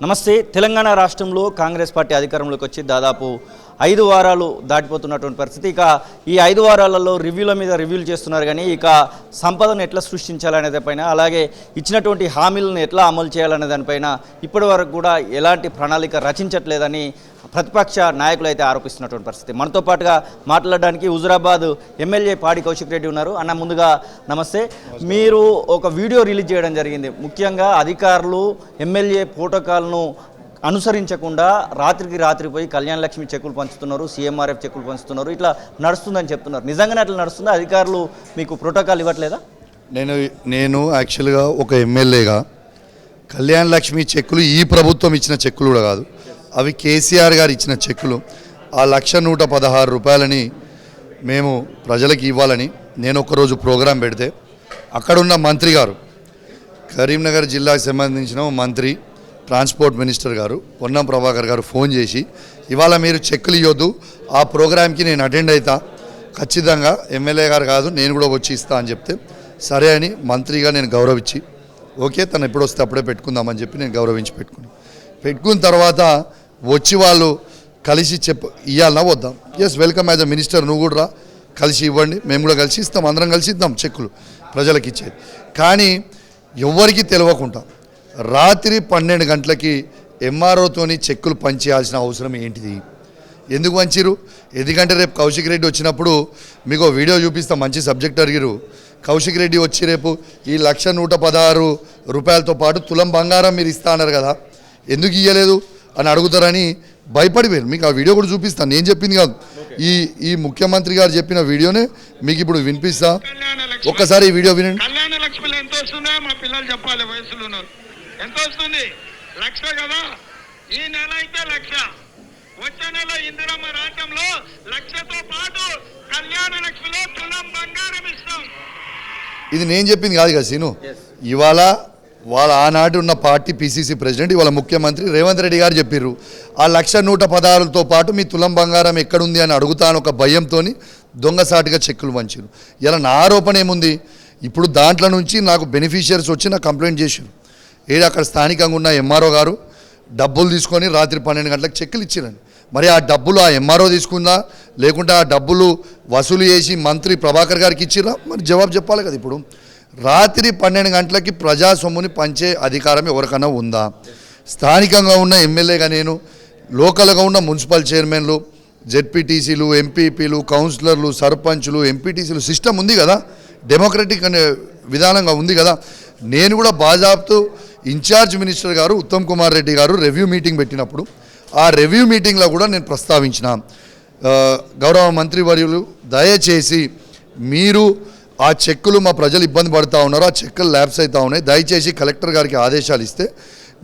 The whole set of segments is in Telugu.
నమస్తే. తెలంగాణ రాష్ట్రంలో కాంగ్రెస్ పార్టీ అధికారంలోకి వచ్చి దాదాపు ఐదు వారాలు దాటిపోతున్నటువంటి పరిస్థితి. ఇక ఈ ఐదు వారాలలో రివ్యూల మీద రివ్యూలు చేస్తున్నారు కానీ ఇక సంపదను ఎట్లా సృష్టించాలనే దానిపైన అలాగే ఇచ్చినటువంటి హామీలను ఎట్లా అమలు చేయాలనే దానిపైన ఇప్పటి వరకు కూడా ఎలాంటి ప్రణాళిక రచించట్లేదని ప్రతిపక్ష నాయకులు అయితే ఆరోపిస్తున్నటువంటి పరిస్థితి. మనతో పాటుగా మాట్లాడడానికి హుజురాబాద్ ఎమ్మెల్యే పాడి కౌశిక్ రెడ్డి ఉన్నారు. అన్న ముందుగా నమస్తే. మీరు ఒక వీడియో రిలీజ్ చేయడం జరిగింది. ముఖ్యంగా అధికారులు ఎమ్మెల్యే ప్రోటోకాల్ను అనుసరించకుండా రాత్రికి రాత్రి పోయి కళ్యాణ లక్ష్మి చెక్కులు పంచుతున్నారు సీఎంఆర్ఎఫ్ చెక్కులు పంచుతున్నారు. ఇట్లా నడుస్తుందని చెప్తున్నారు. నిజంగానే అట్లా నడుస్తుందా? అధికారులు మీకు ప్రోటోకాల్ ఇవ్వట్లేదా? నేను నేను యాక్చువల్గా ఒక ఎమ్మెల్యేగా కళ్యాణ్ లక్ష్మి చెక్కులు ఈ ప్రభుత్వం ఇచ్చిన చెక్కులు కూడా కాదు. అవి కేసీఆర్ గారు ఇచ్చిన చెక్కులు. ఆ లక్ష నూట పదహారు రూపాయలని మేము ప్రజలకు ఇవ్వాలని నేను ఒకరోజు ప్రోగ్రాం పెడితే అక్కడున్న మంత్రి గారు కరీంనగర్ జిల్లాకు సంబంధించిన మంత్రి ట్రాన్స్పోర్ట్ మినిస్టర్ గారు పొన్నం ప్రభాకర్ గారు ఫోన్ చేసి ఇవాళ మీరు చెక్కులు ఇవ్వద్దు ఆ ప్రోగ్రామ్కి నేను అటెండ్ అవుతా ఖచ్చితంగా ఎమ్మెల్యే గారు కాదు నేను కూడా వచ్చి ఇస్తా అని చెప్తే సరే అని మంత్రిగా నేను గౌరవించి ఓకే తను ఎప్పుడు వస్తే అప్పుడే పెట్టుకుందామని చెప్పి నేను గౌరవించి పెట్టుకున్నాను పెట్టుకున్న తర్వాత వచ్చి వాళ్ళు కలిసి చెప్ప ఇవ్వాలన్నా వద్దాం? Yes welcome as a minister నువ్వు కూడా రా. కలిసి ఇవ్వండి మేము కూడా కలిసి ఇస్తాం అందరం కలిసి ఇద్దాం చెక్కులు ప్రజలకు ఇచ్చేది. కానీ ఎవరికి తెలియకుండా రాత్రి పన్నెండు గంటలకి ఎంఆర్ఓతోని చెక్కులు పంచేయాల్సిన అవసరం ఏంటిది? ఎందుకు పంచిరు ఎందుకంటే రేపు కౌశిక్ రెడ్డి వచ్చినప్పుడు మీకు వీడియో చూపిస్తాం మంచి సబ్జెక్ట్ అడిగిరు కౌశిక్ రెడ్డి వచ్చి రేపు ఈ లక్ష నూట పదహారు రూపాయలతో పాటు తులం బంగారం మీరు ఇస్తా అన్నారు కదా. ఎందుకు ఇయ్యలేదు? అని అడుగుతారని భయపడిపోయారు. మీకు ఆ వీడియో కూడా చూపిస్తాను. నేను చెప్పింది కాదు. ఈ ఈ ముఖ్యమంత్రి గారు చెప్పిన వీడియోనే మీకు ఇప్పుడు వినిపిస్తా. ఒక్కసారి ఈ వీడియో వినండి. కళ్యాణ లక్ష్మిలో ఎంత వస్తుందో మా పిల్లలు చెప్పాలి వయసులో ఉన్నారు ఎంత వస్తుంది లక్ష కదా? ఈ నెల అయితే లక్ష. వచ్చే నెల ఇందిరమ్మ రాజ్యంలో లక్షతో పాటు కళ్యాణ లక్ష్మిలో తులం బంగారం ఇస్తాం. ఇది నేను చెప్పింది కాదు కదా సీను. ఇవాళ వాళ్ళ ఆనాటి ఉన్న పార్టీ పిసిసి ప్రెసిడెంట్ ఇవాళ ముఖ్యమంత్రి రేవంత్ రెడ్డి గారు చెప్పారు ఆ లక్ష నూట పదహారులతో పాటు మీ తులం బంగారం ఎక్కడుంది అని అడుగుతాను ఒక భయంతో దొంగసాటిగా చెక్కులు వంచారు ఇలా నా ఆరోపణ ఏముంది? ఇప్పుడు దాంట్లో నుంచి నాకు బెనిఫిషియర్స్ వచ్చి నాకు కంప్లైంట్ చేశారు ఏది అక్కడ స్థానికంగా ఉన్న ఎంఆర్ఓ గారు డబ్బులు తీసుకొని రాత్రి పన్నెండు గంటలకు చెక్కులు ఇచ్చిరండి. మరి ఆ డబ్బులు ఆ ఎంఆర్ఓ తీసుకుందా? లేకుంటే ఆ డబ్బులు వసూలు చేసి మంత్రి ప్రభాకర్ గారికి ఇచ్చిరా మరి జవాబు చెప్పాలి కదా ఇప్పుడు. రాత్రి పన్నెండు గంటలకి ప్రజా సొమ్ముని పంచే అధికారం ఎవరికైనా ఉందా? స్థానికంగా ఉన్న ఎమ్మెల్యేగా నేను లోకల్గా ఉన్న మున్సిపల్ చైర్మన్లు జెడ్పీటీసీలు ఎంపీపీలు కౌన్సిలర్లు సర్పంచ్లు ఎంపీటీసీలు సిస్టమ్ ఉంది కదా? డెమోక్రటిక్ అనే విధానంగా ఉంది కదా? నేను కూడా బాజాబ్తో ఇన్ఛార్జ్ మినిస్టర్ గారు ఉత్తమ్ కుమార్ రెడ్డి గారు రివ్యూ మీటింగ్ పెట్టినప్పుడు ఆ రివ్యూ మీటింగ్లో కూడా నేను ప్రస్తావించిన. గౌరవ మంత్రివర్యులు దయచేసి మీరు ఆ చెక్కులు మా ప్రజలు ఇబ్బంది పడుతూ ఉన్నారు ఆ చెక్కులు ల్యాబ్స్ అవుతూ ఉన్నాయి. దయచేసి కలెక్టర్ గారికి ఆదేశాలు ఇస్తే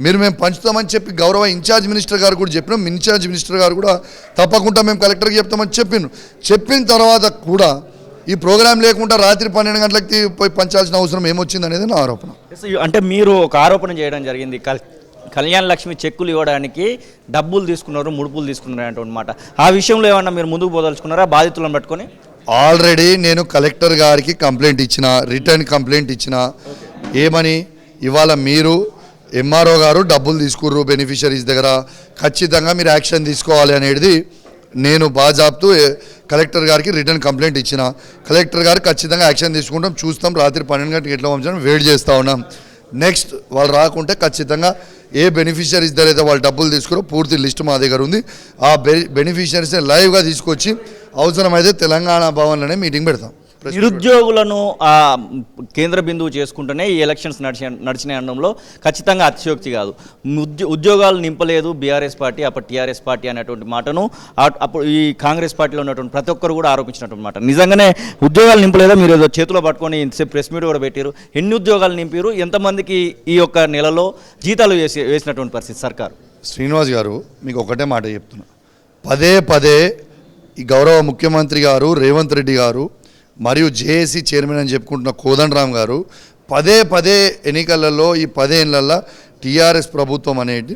మీరు మేము పంచుతామని చెప్పి గౌరవ ఇన్ఛార్జ్ మినిస్టర్ గారు కూడా చెప్పినాం. ఇన్ఛార్జ్ మినిస్టర్ గారు కూడా తప్పకుండా మేము కలెక్టర్కి చెప్తామని చెప్పిండు చెప్పిన తర్వాత కూడా ఈ ప్రోగ్రాం లేకుండా రాత్రి పన్నెండు గంటలకి పోయి పంచాల్సిన అవసరం ఏమొచ్చింది అనేది నా ఆరోపణ. అంటే మీరు ఒక ఆరోపణ చేయడం జరిగింది. కల్ కళ్యాణ లక్ష్మి చెక్కులు ఇవ్వడానికి డబ్బులు తీసుకున్నారు ముడుపులు తీసుకున్నారు అనేటువంటి మాట ఆ విషయంలో ఏమన్నా మీరు ముందుకు పోదలుచుకున్నారా? బాధితులను పట్టుకొని? ఆల్రెడీ నేను కలెక్టర్ గారికి కంప్లైంట్ ఇచ్చిన రిటర్న్ కంప్లైంట్ ఇచ్చిన. ఏమని? ఇవాళ మీరు ఎంఆర్ఓ గారు డబ్బులు తీసుకుర్రు బెనిఫిషరీస్ దగ్గర. ఖచ్చితంగా మీరు యాక్షన్ తీసుకోవాలి అనేది నేను బాజాబ్తూ కలెక్టర్ గారికి రిటర్న్ కంప్లైంట్ ఇచ్చిన. కలెక్టర్ గారు ఖచ్చితంగా యాక్షన్ తీసుకుంటాం చూస్తాం రాత్రి పన్నెండు గంటలకు ఎట్లా పంపించడం వెయిట్ చేస్తూ ఉన్నాం. నెక్స్ట్ వాళ్ళు రాకుంటే ఖచ్చితంగా ఏ బెనిఫిషరీస్ దగ్గర అయితే వాళ్ళు డబ్బులు తీసుకురో పూర్తి లిస్ట్ మా దగ్గర ఉంది. ఆ బె బెనిఫిషరీస్ని లైవ్గా తీసుకొచ్చి అవసరమైతే తెలంగాణ భవన్లోనే మీటింగ్ పెడతాం. నిరుద్యోగులను ఆ, కేంద్ర బిందువు చేసుకుంటూనే ఈ ఎలక్షన్స్ నడిచి నడిచిన అనడంలో ఖచ్చితంగా అతిశయోక్తి కాదు. ఉద్యో ఉద్యోగాలు నింపలేదు బీఆర్ఎస్ పార్టీ అప్పుడు టీఆర్ఎస్ పార్టీ అనేటువంటి మాటను అప్పుడు ఈ కాంగ్రెస్ పార్టీలో ఉన్నటువంటి ప్రతి ఒక్కరు కూడా ఆరోపించినటువంటి మాట. నిజంగానే ఉద్యోగాలు నింపలేదా? మీరు ఏదో చేతిలో పట్టుకొని ఇంతసేపు ప్రెస్ మీట్ కూడా పెట్టారు ఎన్ని ఉద్యోగాలు నింపారు ఎంతమందికి ఈ యొక్క నెలలో జీతాలు వేసి వేసినటువంటి పరిస్థితి సర్కారు? శ్రీనివాస్ గారు మీకు ఒకటే మాట చెప్తున్నా. పదే పదే ఈ గౌరవ ముఖ్యమంత్రి గారు రేవంత్ రెడ్డి గారు మరియు జేఏసీ చైర్మన్ అని చెప్పుకుంటున్న కోదండరామ్ గారు పదే పదే ఎన్నికలలో ఈ పదేళ్ళలో టీఆర్ఎస్ ప్రభుత్వం అనేది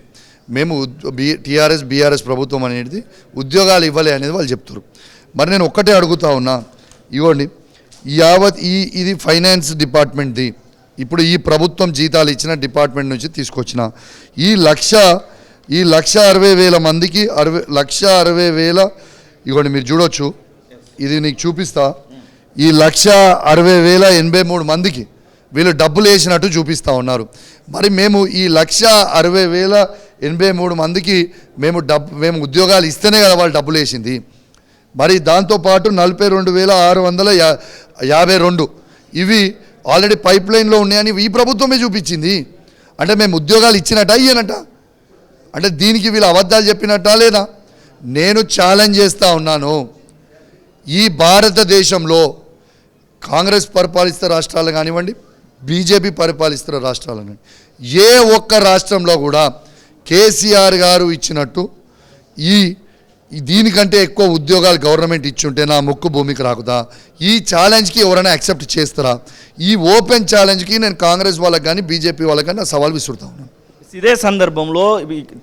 మేము ఉద్- బి టీఆర్ఎస్ బీఆర్ఎస్ ప్రభుత్వం అనేది ఉద్యోగాలు ఇవ్వలే అనేది వాళ్ళు చెప్తారు మరి నేను ఒక్కటే అడుగుతా ఉన్నా ఇవ్వండి. ఈ యావత్ ఈ ఇది ఫైనాన్స్ డిపార్ట్మెంట్ది. ఇప్పుడు ఈ ప్రభుత్వం జీతాలు ఇచ్చిన డిపార్ట్మెంట్ నుంచి తీసుకొచ్చిన ఈ లక్ష ఈ లక్ష అరవై వేల మందికి అరవై లక్ష అరవై వేల ఇవ్వండి మీరు చూడొచ్చు. ఇది నీకు చూపిస్తా. ఈ లక్ష అరవై వేల ఎనభై మూడు మందికి వీళ్ళు డబ్బులు వేసినట్టు చూపిస్తూ ఉన్నారు. మరి మేము ఈ లక్ష అరవై వేల ఎనభై మూడు మందికి మేము డబ్బు మేము ఉద్యోగాలు ఇస్తేనే కదా వాళ్ళు డబ్బులు వేసింది. మరి దాంతోపాటు నలభై రెండు వేల ఆరు వందల యా యాభై రెండు ఇవి ఆల్రెడీ పైప్ లైన్లో ఉన్నాయని ఈ ప్రభుత్వమే చూపించింది. అంటే మేము ఉద్యోగాలు ఇచ్చినట్ట అయ్యానట అంటే దీనికి వీళ్ళు అబద్ధాలు చెప్పినట్టా లేదా? నేను ఛాలెంజ్ చేస్తూ ఉన్నాను. ఈ భారతదేశంలో కాంగ్రెస్ పరిపాలిస్తున్న రాష్ట్రాలు కానివ్వండి బీజేపీ పరిపాలిస్తున్న రాష్ట్రాలు కానివ్వండి ఏ ఒక్క రాష్ట్రంలో కూడా కేసీఆర్ గారు ఇచ్చినట్టు ఈ దీనికంటే ఎక్కువ ఉద్యోగాలు గవర్నమెంట్ ఇచ్చుంటే నా ముక్కు భూమికి రాకుదా? ఈ ఛాలెంజ్కి ఎవరైనా యాక్సెప్ట్ చేస్తారా? ఈ ఓపెన్ ఛాలెంజ్కి నేను కాంగ్రెస్ వాళ్ళకి కానీ బీజేపీ వాళ్ళకి కానీ నా సవాల్ విసురుతా ఉన్నాను. ఇదే సందర్భంలో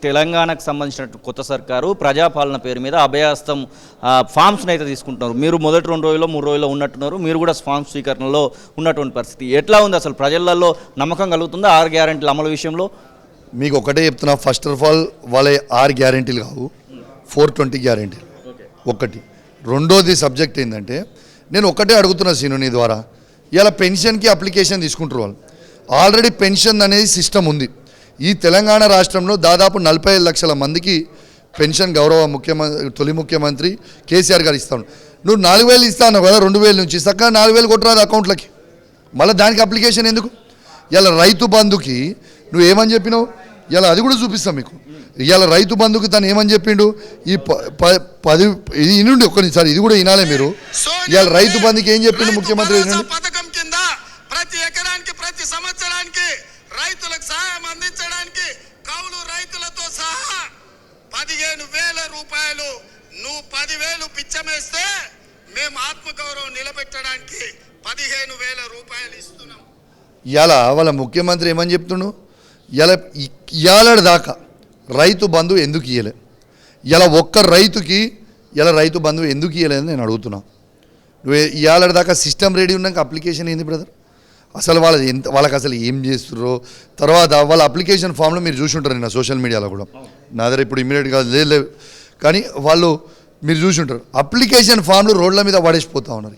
తెలంగాణకు సంబంధించిన కొత్త సర్కారు ప్రజాపాలన పేరు మీద అభయాస్తం ఫామ్స్ని అయితే తీసుకుంటున్నారు. మీరు మొదటి రెండు రోజుల్లో మూడు రోజుల్లో ఉన్నట్టున్నారు. మీరు కూడా ఫామ్ స్వీకరణలో ఉన్నటువంటి పరిస్థితి. ఎట్లా ఉంది అసలు? ప్రజలలో నమ్మకం కలుగుతుందా ఆరు గ్యారెంటీల అమలు విషయంలో? మీకు ఒకటే చెప్తున్నా. ఫస్ట్ ఆఫ్ ఆల్ వాళ్ళ ఆరు గ్యారెంటీలు కావు. ఫోర్ ట్వంటీ గ్యారెంటీలు. ఒకటి. రెండోది సబ్జెక్ట్ ఏంటంటే నేను ఒకటే అడుగుతున్నా సీను నీ ద్వారా. ఇలా పెన్షన్కి అప్లికేషన్ తీసుకుంటారు వాళ్ళు. ఆల్రెడీ పెన్షన్ అనేది సిస్టమ్ ఉంది. ఈ తెలంగాణ రాష్ట్రంలో దాదాపు నలభై ఐదు లక్షల మందికి పెన్షన్ గౌరవ ముఖ్యమంత్రి తొలి ముఖ్యమంత్రి కేసీఆర్ గారు ఇస్తాను నువ్వు నాలుగు వేలు ఇస్తాను కదా రెండు వేల నుంచి. చక్కగా నాలుగు వేలు కొట్టరాదు అకౌంట్లకి. మళ్ళీ దానికి అప్లికేషన్ ఎందుకు? ఇలా రైతు బంధుకి నువ్వు ఏమని చెప్పినావు? ఇలా అది కూడా చూపిస్తాం మీకు. ఇవాళ రైతు బంధుకి తను ఏమని చెప్పిండు? ఈ పది ఇది ఇనుండి ఒక్కసారి ఇది కూడా వినాలే మీరు. ఇవాళ రైతు బంధుకి ఏం చెప్పిండు ముఖ్యమంత్రి? పదిహేను వేల రూపాయలు. నువ్వు పదివేలు పిచ్చమేస్తే మేము ఆత్మగౌరవం నిలబెట్టడానికి పదిహేను వేల రూపాయలు ఇస్తున్నాం. ఇలా వాళ్ళ ముఖ్యమంత్రి ఏమని చెప్తుండు? ఇలా ఇవాళ దాకా రైతు బంధు ఎందుకు ఇయ్యలే? ఇలా ఒక్క రైతుకి ఇలా రైతు బంధువు ఎందుకు ఇయ్యలేదని నేను అడుగుతున్నాను నువ్వు ఇవాళ దాకా సిస్టమ్ రెడీ ఉన్నాక అప్లికేషన్ ఏంది బ్రదర్? అసలు వాళ్ళది ఎంత వాళ్ళకి అసలు ఏం చేస్తుర్రో? తర్వాత వాళ్ళ అప్లికేషన్ ఫామ్లో మీరు చూసి ఉంటారు నిన్న సోషల్ మీడియాలో కూడా. నా దగ్గర ఇప్పుడు ఇమీడియట్గా లేదు కానీ వాళ్ళు మీరు చూసి ఉంటారు. అప్లికేషన్ ఫామ్లు రోడ్ల మీద పడేసిపోతా ఉన్నారు.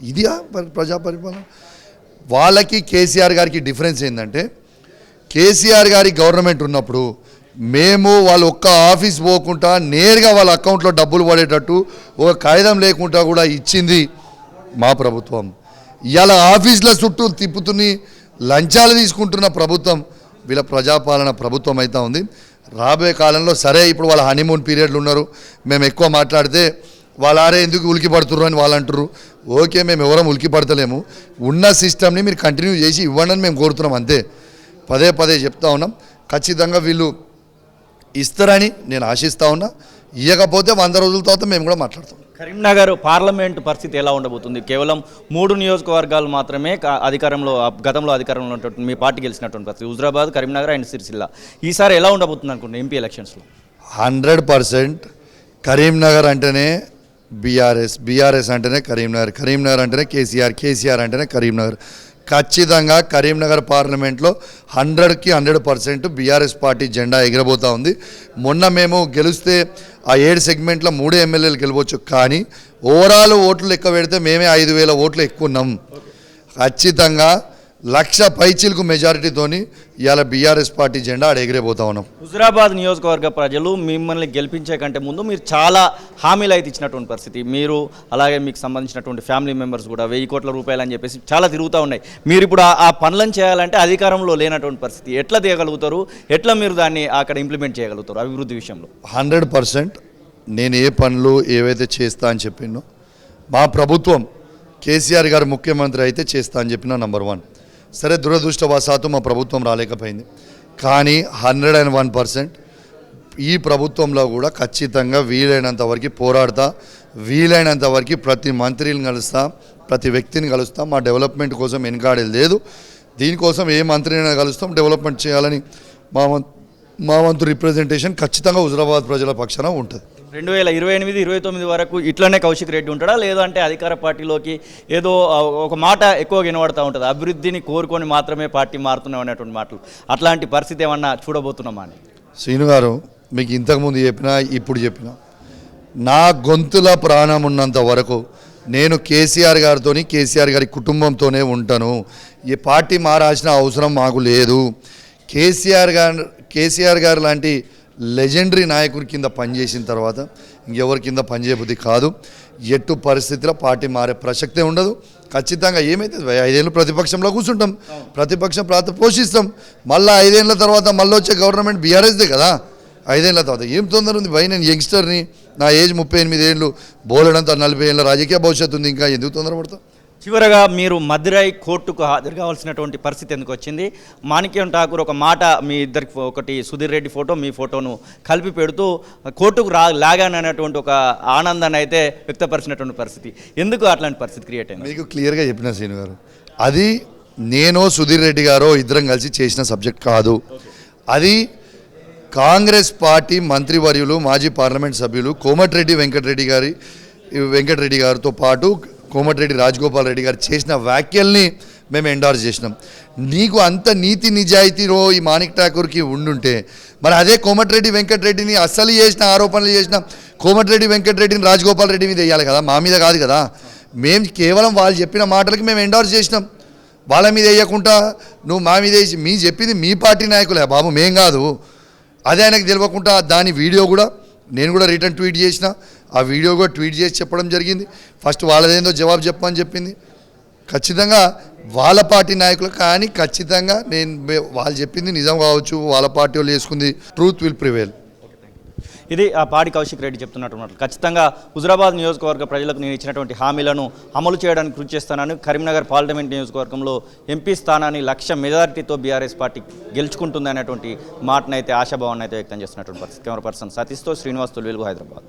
పరి- ప్రజా పరిపాలన? వాళ్ళకి కేసీఆర్ గారికి డిఫరెన్స్ ఏంటంటే కేసీఆర్ గారి గవర్నమెంట్ ఉన్నప్పుడు మేము వాళ్ళు ఒక్క ఆఫీస్ పోకుండా నేరుగా వాళ్ళ అకౌంట్లో డబ్బులు పడేటట్టు ఒక కాగితం లేకుండా కూడా ఇచ్చింది మా ప్రభుత్వం. ఇవాళ ఆఫీసుల చుట్టూ తిప్పుతుని లంచాలు తీసుకుంటున్న ప్రభుత్వం వీళ్ళ ప్రజాపాలన ప్రభుత్వం అయితే ఉంది. రాబోయే కాలంలో సరే ఇప్పుడు వాళ్ళ హనీమూన్ పీరియడ్లు ఉన్నారు. మేము ఎక్కువ మాట్లాడితే వాళ్ళారే ఎందుకు ఉలికి పడుతుర్రు అని వాళ్ళు అంటారు ఓకే మేము ఎవరం ఉలికి పడతలేము. ఉన్న సిస్టమ్ని మీరు కంటిన్యూ చేసి ఇవ్వండి అని మేము కోరుతున్నాం అంతే. పదే పదే చెప్తా ఉన్నాం. ఖచ్చితంగా వీళ్ళు ఇస్తారని నేను ఆశిస్తా ఉన్నా. ఇవ్వకపోతే వంద రోజుల తర్వాత మేము కూడా మాట్లాడతాం. కరీంనగర్ పార్లమెంట్ పరిస్థితి ఎలా ఉండబోతుంది? కేవలం మూడు నియోజకవర్గాలు మాత్రమే అధికారంలో గతంలో అధికారంలో ఉన్నటువంటి మీ పార్టీ గెలిచినటువంటి పరిస్థితి. హుజరాబాద్ కరీంనగర్ అండ్ సిరిసిల్ల. ఈసారి ఎలా ఉండబోతుంది అనుకుంటున్నాను ఎంపీ ఎలక్షన్స్లో? Hundred percent. కరీంనగర్ అంటేనే బీఆర్ఎస్ బీఆర్ఎస్ అంటేనే కరీంనగర్ కరీంనగర్ అంటేనే కేసీఆర్ కేసీఆర్ అంటేనే కరీంనగర్. ఖచ్చితంగా కరీంనగర్ పార్లమెంట్లో హండ్రెడ్కి హండ్రెడ్ పర్సెంట్ బీఆర్ఎస్ పార్టీ జెండా ఎగిరబోతూ ఉంది. మొన్న మేము గెలిస్తే ఆ ఏడు సెగ్మెంట్లో మూడే ఎమ్మెల్యేలు గెలవచ్చు. కానీ ఓవరాల్ ఓట్లు లెక్క పెడితే మేమే ఐదు వేల ఓట్లు ఎక్కువ ఉన్నాం. ఖచ్చితంగా లక్ష పైచిలకు మెజారిటీతోని ఇవాళ బీఆర్ఎస్ పార్టీ జెండా ఆడ ఎగిరేపోతా ఉన్నాం. హుజరాబాద్ నియోజకవర్గ ప్రజలు మిమ్మల్ని గెలిపించే కంటే ముందు మీరు చాలా హామీలు అయితే ఇచ్చినటువంటి పరిస్థితి. మీరు అలాగే మీకు సంబంధించినటువంటి ఫ్యామిలీ మెంబర్స్ కూడా వెయ్యి కోట్ల రూపాయలు అని చెప్పేసి చాలా తిరుగుతూ ఉన్నాయి. మీరు ఇప్పుడు ఆ- పనులను చేయాలంటే అధికారంలో లేనటువంటి పరిస్థితి. ఎట్లా తీయగలుగుతారు? ఎట్లా మీరు దాన్ని అక్కడ ఇంప్లిమెంట్ చేయగలుగుతారు అభివృద్ధి విషయంలో? హండ్రెడ్ పర్సెంట్ నేను ఏ పనులు ఏవైతే చేస్తా అని చెప్పిండో మా ప్రభుత్వం కేసీఆర్ గారు ముఖ్యమంత్రి అయితే చేస్తా అని చెప్పిన నంబర్ వన్ సరే దురదృష్టవశాత్తు మా ప్రభుత్వం రాలేకపోయింది. కానీ హండ్రెడ్ అండ్ వన్ పర్సెంట్ ఈ ప్రభుత్వంలో కూడా ఖచ్చితంగా వీలైనంత వరకు పోరాడతా వీలైనంత వరకు ప్రతి మంత్రిని కలుస్తా ప్రతి వ్యక్తిని కలుస్తా. మా డెవలప్మెంట్ కోసం వెనుకాడేది లేదు. దీనికోసం ఏ మంత్రినైనా కలుస్తాం డెవలప్మెంట్ చేయాలని మా వం- మా వంతు రిప్రజెంటేషన్ ఖచ్చితంగా హుజరాబాద్ ప్రజల పక్షాన ఉంటుంది. రెండు వేల ఇరవై ఎనిమిది ఇరవై తొమ్మిది వరకు ఇట్లనే కౌశిక్ రెడ్డి ఉంటాడా? లేదంటే అధికార పార్టీలోకి ఏదో ఒక మాట ఎక్కువ వినబడతా ఉంటుంది? అభివృద్ధిని కోరుకొని మాత్రమే పార్టీ మారుతున్నాం అనేటువంటి మాటలు. అట్లాంటి పరిస్థితి ఏమన్నా చూడబోతున్నామా అని? శ్రీను గారు మీకు ఇంతకుముందు చెప్పినా ఇప్పుడు చెప్పిన నా గొంతుల ప్రాణం ఉన్నంత వరకు నేను కేసీఆర్ గారితోని కేసీఆర్ గారి కుటుంబంతోనే ఉంటాను. ఈ పార్టీ మారాల్సిన అవసరం మాకు లేదు. కేసీఆర్ గారు కేసీఆర్ గారు లాంటి లెజెండరీ నాయకుడి కింద పనిచేసిన తర్వాత ఇంకెవరి కింద పనిచేయబుద్ధి కాదు. ఎట్టు పరిస్థితిలో పార్టీ మారే ప్రసక్తే ఉండదు. ఖచ్చితంగా ఏమైతే ఐదేళ్ళు ప్రతిపక్షంలో కూర్చుంటాం. ప్రతిపక్షం ప్రాత పోషిస్తాం. మళ్ళీ ఐదేళ్ళ తర్వాత మళ్ళీ వచ్చే గవర్నమెంట్ బీఆర్ఎస్దే కదా. ఐదేళ్ళ తర్వాత ఏం తొందర ఉంది? భయ నేను యంగ్స్టర్ని నా ఏజ్ ముప్పై ఎనిమిది ఏళ్ళు బోలెడంత నలభై ఏళ్ళ రాజకీయ భవిష్యత్తు ఉంది. ఇంకా ఎందుకు తొందరపడతాం? చివరగా మీరు మదురై కోర్టుకు హాజరు కావాల్సినటువంటి పరిస్థితి ఎందుకు వచ్చింది? మాణిక్యం ఠాకూర్ ఒక మాట మీ ఇద్దరికి ఒకటి సుధీర్ రెడ్డి ఫోటో మీ ఫోటోను కలిపి పెడుతూ కోర్టుకు రా లాగాననేటువంటి ఒక ఆనందాన్ని అయితే వ్యక్తపరిచినటువంటి పరిస్థితి. ఎందుకు అట్లాంటి పరిస్థితి క్రియేట్ అయింది? మీకు క్లియర్గా చెప్పిన శ్రీను గారు అది నేను సుధీర్ రెడ్డి గారో ఇద్దరం కలిసి చేసిన సబ్జెక్ట్ కాదు. అది కాంగ్రెస్ పార్టీ మంత్రివర్యులు మాజీ పార్లమెంట్ సభ్యులు కోమటిరెడ్డి వెంకటరెడ్డి గారి వెంకటరెడ్డి గారితో పాటు కోమటిరెడ్డి రాజగోపాల్ రెడ్డి గారు చేసిన వ్యాఖ్యల్ని మేము ఎండార్స్ చేసినాం. నీకు అంత నీతి నిజాయితీలో ఈ మాణిక్ ఠాకూర్కి ఉండుంటే మరి అదే కోమటిరెడ్డి వెంకటరెడ్డిని అస్సలు చేసిన ఆరోపణలు చేసిన కోమటిరెడ్డి వెంకటరెడ్డిని రాజగోపాల్ రెడ్డి మీద వేయాలి కదా? మా మీద కాదు కదా? మేము కేవలం వాళ్ళు చెప్పిన మాటలకి మేము ఎండార్స్ చేసినాం. వాళ్ళ మీద వేయకుండా నువ్వు మా మీద వేసి మీ చెప్పింది మీ పార్టీ నాయకులే. బాబు మేం కాదు. అదే ఆయనకు తెలియకుండా దాని వీడియో కూడా నేను కూడా రిటర్న్ ట్వీట్ చేసిన ఆ వీడియో కూడా ట్వీట్ చేసి చెప్పడం జరిగింది. ఫస్ట్ వాళ్ళదేందో జవాబు చెప్పమని చెప్పింది. ఖచ్చితంగా వాళ్ళ పార్టీ నాయకులు కానీ ఖచ్చితంగా నేను వాళ్ళు చెప్పింది నిజం కావచ్చు వాళ్ళ పార్టీ వాళ్ళు వేసుకుంది ట్రూత్ విల్ ప్రివేల్. ఇది ఆ పాడి కౌశిక్ రెడ్డి చెప్తున్నట్టు ఖచ్చితంగా హుజరాబాద్ నియోజకవర్గ ప్రజలకు నేను ఇచ్చినటువంటి హామీలను అమలు చేయడానికి కృషి చేస్తానని కరీంనగర్ పార్లమెంట్ నియోజకవర్గంలో ఎంపీ స్థానాన్ని లక్ష మెజారిటీతో బీఆర్ఎస్ పార్టీ గెలుచుకుంటుంది అనేటువంటి మాటనైతే ఆశాభావాన్ని అయితే వ్యక్తం చేస్తున్నటువంటి పరిస్థితి. కెమెరా పర్సన్ సతీష్తో శ్రీనివాస్ తొలివేలుగు హైదరాబాద్.